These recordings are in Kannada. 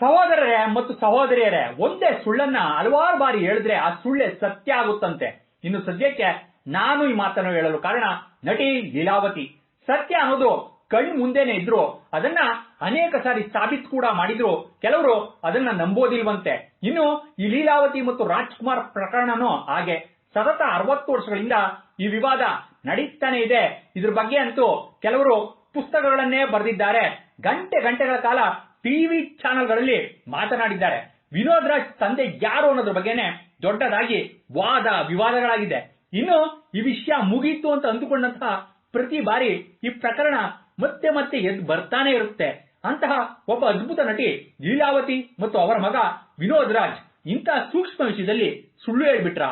ಸಹೋದರರೇ ಮತ್ತು ಸಹೋದರಿಯರೇ, ಒಂದೇ ಸುಳ್ಳನ್ನ ಹಲವಾರು ಬಾರಿ ಹೇಳಿದ್ರೆ ಆ ಸುಳ್ಳೆ ಸತ್ಯ ಆಗುತ್ತಂತೆ. ಇನ್ನು ಸದ್ಯಕ್ಕೆ ನಾನು ಈ ಮಾತನ್ನು ಹೇಳಲು ಕಾರಣ ನಟಿ ಲೀಲಾವತಿ. ಸತ್ಯ ಅನ್ನೋದು ಕಣ್ ಮುಂದೆನೆ ಇದ್ರು, ಅದನ್ನ ಅನೇಕ ಸಾರಿ ಸಾಬೀತು ಕೂಡ ಮಾಡಿದ್ರು. ಕೆಲವರು ಅದನ್ನ ನಂಬೋದಿಲ್ವಂತೆ. ಇನ್ನು ಈ ಲೀಲಾವತಿ ಮತ್ತು ರಾಜ್ಕುಮಾರ್ ಪ್ರಕರಣನೂ ಹಾಗೆ. ಸತತ ಅರವತ್ತು ವರ್ಷಗಳಿಂದ ಈ ವಿವಾದ ನಡೀತಾನೆ ಇದೆ. ಇದ್ರ ಬಗ್ಗೆ ಅಂತೂ ಕೆಲವರು ಪುಸ್ತಕಗಳನ್ನೇ ಬರೆದಿದ್ದಾರೆ. ಗಂಟೆ ಗಂಟೆಗಳ ಕಾಲ ಟಿವಿ ಚಾನೆಲ್ಗಳಲ್ಲಿ ಮಾತನಾಡಿದ್ದಾರೆ. ವಿನೋದ್ ರಾಜ್ ತಂದೆ ಯಾರು ಅನ್ನೋದ್ರ ಬಗ್ಗೆನೆ ದೊಡ್ಡದಾಗಿ ವಾದ ವಿವಾದಗಳಾಗಿದೆ. ಇನ್ನು ಈ ವಿಷಯ ಮುಗೀತು ಅಂತ ಅಂದುಕೊಂಡಂತಹ ಪ್ರತಿ ಬಾರಿ ಈ ಪ್ರಕರಣ ಮತ್ತೆ ಮತ್ತೆ ಎದ್ದು ಬರ್ತಾನೆ ಇರುತ್ತೆ. ಅಂತಹ ಒಬ್ಬ ಅದ್ಭುತ ನಟಿ ಲೀಲಾವತಿ ಮತ್ತು ಅವರ ಮಗ ವಿನೋದ್ ರಾಜ್ ಇಂತಹ ಸೂಕ್ಷ್ಮ ವಿಷಯದಲ್ಲಿ ಸುಳ್ಳು ಹೇಳ್ಬಿಟ್ರ?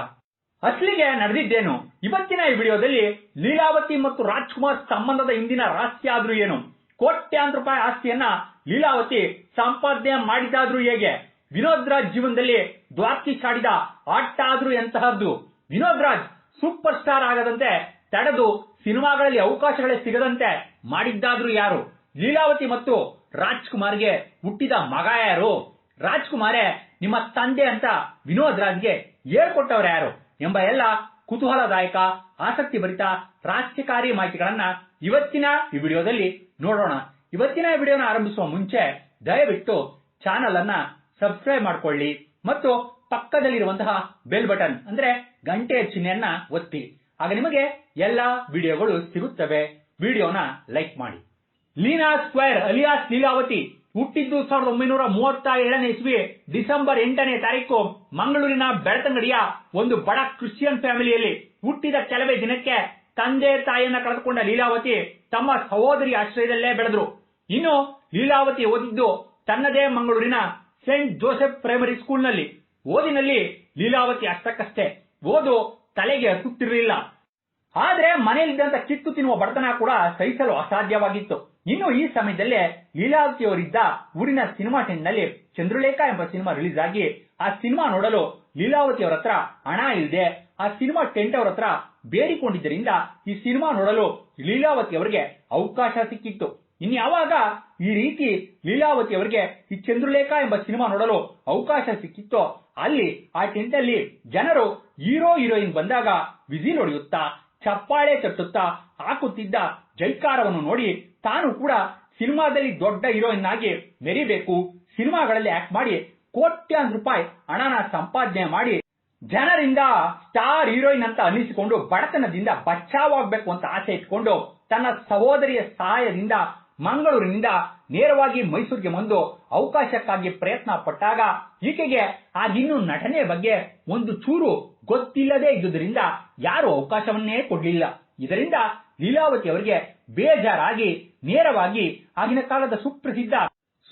ಅಸಲಿಗೆ ನಡೆದಿದ್ದೇನು? ಇವತ್ತಿನ ಈ ವಿಡಿಯೋದಲ್ಲಿ ಲೀಲಾವತಿ ಮತ್ತು ರಾಜ್ಕುಮಾರ್ ಸಂಬಂಧದ ಹಿಂದಿನ ರಹಸ್ಯ ಆದ್ರೂ ಏನು? ಕೋಟ್ಯಾಂತರ ರೂಪಾಯಿ ಆಸ್ತಿಯನ್ನ ಲೀಲಾವತಿ ಸಂಪಾದನೆ ಮಾಡಿದಾದ್ರೂ ಹೇಗೆ? ವಿನೋದ್ ರಾಜ್ ಜೀವನದಲ್ಲಿ ದ್ವಾರ್ಕಿ ಸಾಡಿದ ಆಟ ಆದ್ರೂ ಎಂತಹದ್ದು? ವಿನೋದ್ ರಾಜ್ ಸೂಪರ್ ಸ್ಟಾರ್ ಆಗದಂತೆ ತಡೆದು ಸಿನಿಮಾಗಳಲ್ಲಿ ಅವಕಾಶಗಳೇ ಸಿಗದಂತೆ ಮಾಡಿದ್ದಾದ್ರೂ ಯಾರು? ಲೀಲಾವತಿ ಮತ್ತು ರಾಜ್ಕುಮಾರ್ಗೆ ಹುಟ್ಟಿದ ಮಗ ಯಾರು? ರಾಜ್ಕುಮಾರೇ ನಿಮ್ಮ ತಂದೆ ಅಂತ ವಿನೋದ್ ರಾಜ್ಗೆ ಹೇಳ್ಕೊಟ್ಟವ್ರು ಯಾರು? ಎಂಬ ಎಲ್ಲ ಕುತೂಹಲದಾಯಕ ಆಸಕ್ತಿ ಭರಿತ ರಾಜ್ಯಕಾರಿ ಮಾಹಿತಿಗಳನ್ನ ಇವತ್ತಿನ ಈ ವಿಡಿಯೋದಲ್ಲಿ ನೋಡೋಣ. ಇವತ್ತಿನ ವಿಡಿಯೋನ ಆರಂಭಿಸುವ ಮುಂಚೆ ದಯವಿಟ್ಟು ಚಾನಲ್ ಅನ್ನ ಸಬ್ಸ್ಕ್ರೈಬ್ ಮಾಡ್ಕೊಳ್ಳಿ ಮತ್ತು ಪಕ್ಕದಲ್ಲಿರುವಂತಹ ಬೆಲ್ ಬಟನ್ ಅಂದ್ರೆ ಗಂಟೆಯ ಚಿಹ್ನೆಯನ್ನ ಒತ್ತಿ. ಆಗ ನಿಮಗೆ ಎಲ್ಲಾ ವಿಡಿಯೋಗಳು ಸಿಗುತ್ತವೆ. ವಿಡಿಯೋನ ಲೈಕ್ ಮಾಡಿ. ಲೀನಾ ಸ್ಕ್ವೇರ್ ಅಲಿಯಾಸ್ ಲೀಲಾವತಿ ಹುಟ್ಟಿದ್ದು ಸಾವಿರದ ಒಂಬೈನೂರ ಮೂವತ್ತ ಏಳನೇ ಇಸ್ವಿ ಡಿಸೆಂಬರ್ ಎಂಟನೇ ತಾರೀಕು ಮಂಗಳೂರಿನ ಬೆಳ್ತಂಗಡಿಯ ಒಂದು ಬಡ ಕ್ರಿಶ್ಚಿಯನ್ ಫ್ಯಾಮಿಲಿಯಲ್ಲಿ ಹುಟ್ಟಿದ ಕೆಲವೇ ದಿನಕ್ಕೆ ತಂದೆ ತಾಯಿಯನ್ನ ಕಳೆದುಕೊಂಡ ಲೀಲಾವತಿ ತಮ್ಮ ಸಹೋದರಿ ಆಶ್ರಯದಲ್ಲೇ ಬೆಳೆದ್ರು. ಇನ್ನು ಲೀಲಾವತಿ ಓದಿದ್ದು ತನ್ನದೇ ಮಂಗಳೂರಿನ ಸೇಂಟ್ ಜೋಸೆಫ್ ಪ್ರೈಮರಿ ಸ್ಕೂಲ್ನಲ್ಲಿ. ಓದಿನಲ್ಲಿ ಲೀಲಾವತಿ ಅಷ್ಟಕ್ಕಷ್ಟೇ. ಓದು ತಲೆಗೆ ಹತ್ತುತ್ತಿರಲಿಲ್ಲ ಆದ್ರೆ ಮನೆಯಲ್ಲಿದ್ದಂತ ಕಿತ್ತು ತಿನ್ನುವ ಬಡತನ ಕೂಡ ಸಹಿಸಲು ಅಸಾಧ್ಯವಾಗಿತ್ತು. ಇನ್ನು ಈ ಸಮಯದಲ್ಲೇ ಲೀಲಾವತಿಯವರಿದ್ದ ಊರಿನ ಸಿನಿಮಾ ಟೆಂಟ್ನಲ್ಲಿ ಚಂದ್ರಲೇಖ ಎಂಬ ಸಿನಿಮಾ ರಿಲೀಸ್ ಆಗಿ ಆ ಸಿನಿಮಾ ನೋಡಲು ಲೀಲಾವತಿಯವರ ಹತ್ರ ಹಣ ಇಲ್ಲದೆ ಆ ಸಿನಿಮಾ ಟೆಂಟ್ ಅವರ ಹತ್ರ ಬೇಡಿಕೊಂಡಿದ್ದರಿಂದ ಈ ಸಿನಿಮಾ ನೋಡಲು ಲೀಲಾವತಿ ಅವರಿಗೆ ಅವಕಾಶ ಸಿಕ್ಕಿತ್ತು. ಇನ್ಯಾವಾಗ ಈ ರೀತಿ ಲೀಲಾವತಿ ಅವರಿಗೆ ಈ ಚಂದ್ರಲೇಖ ಎಂಬ ಸಿನಿಮಾ ನೋಡಲು ಅವಕಾಶ ಸಿಕ್ಕಿತ್ತೋ, ಅಲ್ಲಿ ಆ ಟೆಂಟ್ ಅಲ್ಲಿ ಜನರು ಹೀರೋ, ಹೀರೋಯಿನ್ ಬಂದಾಗ ವಿಜಿ ಹೊಡೆಯುತ್ತಾ ಚಪ್ಪಾಳೆ ತಟ್ಟುತ್ತಾ, ಹಾಕುತ್ತಿದ್ದ ಜೈಕಾರವನ್ನು ನೋಡಿ ತಾನು ಕೂಡ ಸಿನಿಮಾದಲ್ಲಿ ದೊಡ್ಡ ಹೀರೋಯಿನ್ ಆಗಿ ಮೆರಿಬೇಕು, ಸಿನಿಮಾಗಳಲ್ಲಿ ಆಕ್ಟ್ ಮಾಡಿ ಕೋಟ್ಯಾಂತರ ರೂಪಾಯಿ ಹಣನ ಸಂಪಾದನೆ ಮಾಡಿ ಜನರಿಂದ ಸ್ಟಾರ್ ಹೀರೋಯಿನ್ ಅಂತ ಅನ್ನಿಸಿಕೊಂಡು ಬಡತನದಿಂದ ಬಚಾವಾಗಬೇಕು ಅಂತ ಆಸೆ ಇಟ್ಕೊಂಡು ತನ್ನ ಸಹೋದರಿಯ ಸಹಾಯದಿಂದ ಮಂಗಳೂರಿನಿಂದ ನೇರವಾಗಿ ಮೈಸೂರಿಗೆ ಬಂದು ಅವಕಾಶಕ್ಕಾಗಿ ಪ್ರಯತ್ನ ಪಟ್ಟಾಗ ಈಕೆಗೆ ಆಗಿನ್ನೂ ನಟನೆ ಬಗ್ಗೆ ಒಂದು ಚೂರು ಗೊತ್ತಿಲ್ಲದೇ ಇದ್ದುದರಿಂದ ಯಾರು ಅವಕಾಶವನ್ನೇ ಕೊಡ್ಲಿಲ್ಲ. ಇದರಿಂದ ಲೀಲಾವತಿ ಅವರಿಗೆ ಬೇಜಾರಾಗಿ ನೇರವಾಗಿ ಆಗಿನ ಕಾಲದ ಸುಪ್ರಸಿದ್ಧ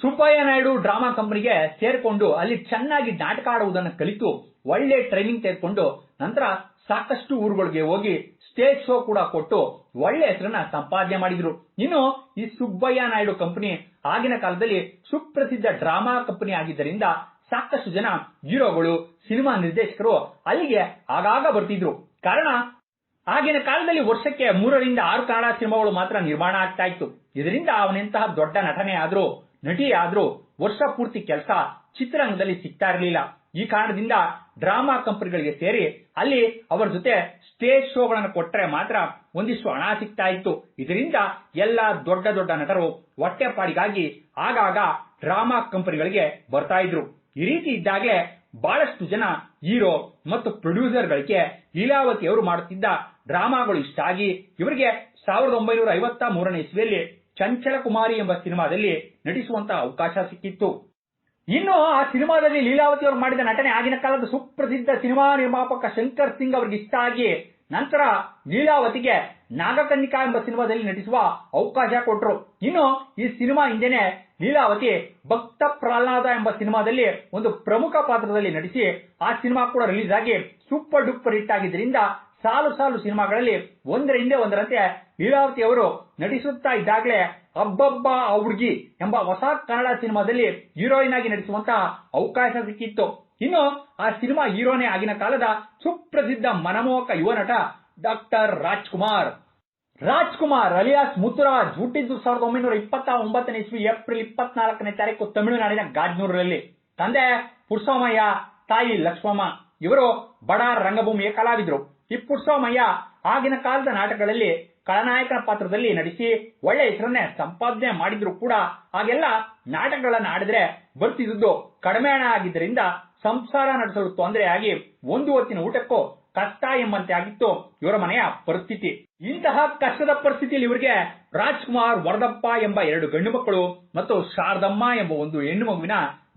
ಸುಬ್ಬಯ್ಯ ನಾಯ್ಡು ಡ್ರಾಮಾ ಕಂಪನಿಗೆ ಸೇರ್ಕೊಂಡು ಅಲ್ಲಿ ಚೆನ್ನಾಗಿ ನಾಟಕ ಆಡುವುದನ್ನು ಕಲಿತು ಒಳ್ಳೆ ಟ್ರೈನಿಂಗ್ ತೆಗೆದುಕೊಂಡು ನಂತರ ಸಾಕಷ್ಟು ಊರುಗಳಿಗೆ ಹೋಗಿ ಸ್ಟೇಜ್ ಶೋ ಕೂಡ ಕೊಟ್ಟು ಒಳ್ಳೆ ಹೆಸರನ್ನ ಸಂಪಾದನೆ ಮಾಡಿದ್ರು. ಇನ್ನು ಈ ಸುಬ್ಬಯ್ಯ ನಾಯ್ಡು ಕಂಪನಿ ಆಗಿನ ಕಾಲದಲ್ಲಿ ಸುಪ್ರಸಿದ್ಧ ಡ್ರಾಮಾ ಕಂಪನಿ ಆಗಿದ್ದರಿಂದ ಸಾಕಷ್ಟು ಜನ ಹೀರೋಗಳು, ಸಿನಿಮಾ ನಿರ್ದೇಶಕರು ಅಲ್ಲಿಗೆ ಆಗಾಗ ಬರ್ತಿದ್ರು. ಕಾರಣ, ಆಗಿನ ಕಾಲದಲ್ಲಿ ವರ್ಷಕ್ಕೆ ಮೂರರಿಂದ ಆರು ಕನ್ನಡ ಸಿನಿಮಾಗಳು ಮಾತ್ರ ನಿರ್ಮಾಣ ಆಗ್ತಾ ಇತ್ತು. ಇದರಿಂದ ಅವನೆಂತಹ ದೊಡ್ಡ ನಟನೆ ಆದ್ರೂ ನಟಿ ವರ್ಷ ಪೂರ್ತಿ ಕೆಲಸ ಚಿತ್ರರಂಗದಲ್ಲಿ ಸಿಗ್ತಾ ಇರಲಿಲ್ಲ. ಈ ಕಾರಣದಿಂದ ಡ್ರಾಮಾ ಕಂಪನಿಗಳಿಗೆ ಸೇರಿ ಅಲ್ಲಿ ಅವರ ಜೊತೆ ಸ್ಟೇಜ್ ಶೋಗಳನ್ನು ಕೊಟ್ಟರೆ ಮಾತ್ರ ಒಂದಿಷ್ಟು ಹಣ ಸಿಗ್ತಾ ಇತ್ತು. ಇದರಿಂದ ಎಲ್ಲ ದೊಡ್ಡ ದೊಡ್ಡ ನಟರು ಹೊಟ್ಟೆಪಾಡಿಗಾಗಿ ಆಗಾಗ ಡ್ರಾಮಾ ಕಂಪನಿಗಳಿಗೆ ಬರ್ತಾ ಇದ್ರು. ಈ ರೀತಿ ಇದ್ದಾಗಲೇ ಬಹಳಷ್ಟು ಜನ ಹೀರೋ ಮತ್ತು ಪ್ರೊಡ್ಯೂಸರ್ಗಳಿಗೆ ಲೀಲಾವತಿ ಅವರು ಮಾಡುತ್ತಿದ್ದ ಡ್ರಾಮಾಗಳು ಇಷ್ಟ ಆಗಿ ಇವರಿಗೆ ಸಾವಿರದ ಒಂಬೈನೂರ ಐವತ್ತ ಮೂರನೇ ಇಸ್ವಿಯಲ್ಲಿ ಚಂಚಲ ಕುಮಾರಿ ಎಂಬ ಸಿನಿಮಾದಲ್ಲಿ ನಟಿಸುವಂತಹ ಅವಕಾಶ ಸಿಕ್ಕಿತ್ತು. ಇನ್ನು ಆ ಸಿನಿಮಾದಲ್ಲಿ ಲೀಲಾವತಿ ಅವರು ಮಾಡಿದ ನಟನೆ ಆಗಿನ ಕಾಲದ ಸುಪ್ರಸಿದ್ಧ ಸಿನಿಮಾ ನಿರ್ಮಾಪಕ ಶಂಕರ್ ಸಿಂಗ್ ಅವರಿಗೆ ಇಷ್ಟ ಆಗಿ ನಂತರ ಲೀಲಾವತಿಗೆ ನಾಗಕನ್ನಿಕಾ ಎಂಬ ಸಿನಿಮಾದಲ್ಲಿ ನಟಿಸುವ ಅವಕಾಶ ಕೊಟ್ಟರು ಇನ್ನು ಈ ಸಿನಿಮಾ ಹಿಂದೆನೆ ಲೀಲಾವತಿ ಭಕ್ತ ಪ್ರಹ್ಲಾದ ಎಂಬ ಸಿನಿಮಾದಲ್ಲಿ ಒಂದು ಪ್ರಮುಖ ಪಾತ್ರದಲ್ಲಿ ನಟಿಸಿ ಆ ಸಿನಿಮಾ ಕೂಡ ರಿಲೀಸ್ ಆಗಿ ಸೂಪರ್ ಡೂಪರ್ ಹಿಟ್ ಆಗಿದ್ದರಿಂದ ಸಾಲು ಸಾಲು ಸಿನಿಮಾಗಳಲ್ಲಿ ಒಂದರ ಹಿಂದೆ ಒಂದರಂತೆ ಲೀಲಾವತಿ ಅವರು ನಟಿಸುತ್ತಾ ಇದ್ದಾಗಲೇ ಅಬ್ಬಬ್ಬ ಆ ಎಂಬ ಹೊಸ ಕನ್ನಡ ಸಿನಿಮಾದಲ್ಲಿ ಹೀರೋಯಿನ್ ಆಗಿ ನಟಿಸುವಂತಹ ಅವಕಾಶ ಸಿಕ್ಕಿತ್ತು. ಇನ್ನು ಆ ಸಿನಿಮಾ ಹೀರೋನೇ ಆಗಿನ ಕಾಲದ ಸುಪ್ರಸಿದ್ಧ ಮನಮೋಹಕ ಯುವ ನಟ ಡಾಕ್ಟರ್ ರಾಜ್ಕುಮಾರ್. ರಾಜ್ಕುಮಾರ್ ಅಲಿಯಾಸ್ ಮುತ್ತುರಾಜ್ ಹುಟ್ಟಿದ್ದು ಸಾವಿರದ ಒಂಬೈನೂರ ಇಪ್ಪತ್ತ ಒಂಬತ್ತನೇ ಇಸ್ವಿ ಏಪ್ರಿಲ್ ಇಪ್ಪತ್ನಾಲ್ಕನೇ ತಾರೀಕು ತಮಿಳುನಾಡಿನ ಗಾಜ್ನೂರಿನಲ್ಲಿ ತಂದೆ ಪುರುಷೋಮಯ್ಯ ತಾಯಿ ಲಕ್ಷ್ಮಮ್ಮ. ಇವರು ಬಡ ರಂಗಭೂಮಿಯ ಕಲಾವಿದರು. ಪುರುಷೋಮಯ್ಯ ಆಗಿನ ಕಾಲದ ನಾಟಕಗಳಲ್ಲಿ ಖಳನಾಯಕನ ಪಾತ್ರದಲ್ಲಿ ನಟಿಸಿ ಒಳ್ಳೆ ಹೆಸರನ್ನೇ ಸಂಪಾದನೆ ಮಾಡಿದ್ರು ಕೂಡ. ಹಾಗೆಲ್ಲ ನಾಟಕಗಳನ್ನು ಆಡಿದ್ರೆ ಬರ್ತಿದ್ದು ಕಡಿಮೆ ಹಣ ಆಗಿದ್ದರಿಂದ ಸಂಸಾರ ನಡೆಸಲು ತೊಂದರೆಯಾಗಿ ಒಂದು ಹೊತ್ತಿನ ಊಟಕ್ಕೂ ಕಷ್ಟ ಎಂಬಂತೆ ಆಗಿತ್ತು ಇವರ ಮನೆಯ ಪರಿಸ್ಥಿತಿ. ಇಂತಹ ಕಷ್ಟದ ಪರಿಸ್ಥಿತಿಯಲ್ಲಿ ಇವರಿಗೆ ರಾಜ್ಕುಮಾರ್ ವರದಪ್ಪ ಎಂಬ ಎರಡು ಗಂಡು ಮಕ್ಕಳು ಮತ್ತು ಶಾರದಮ್ಮ ಎಂಬ ಒಂದು ಹೆಣ್ಣು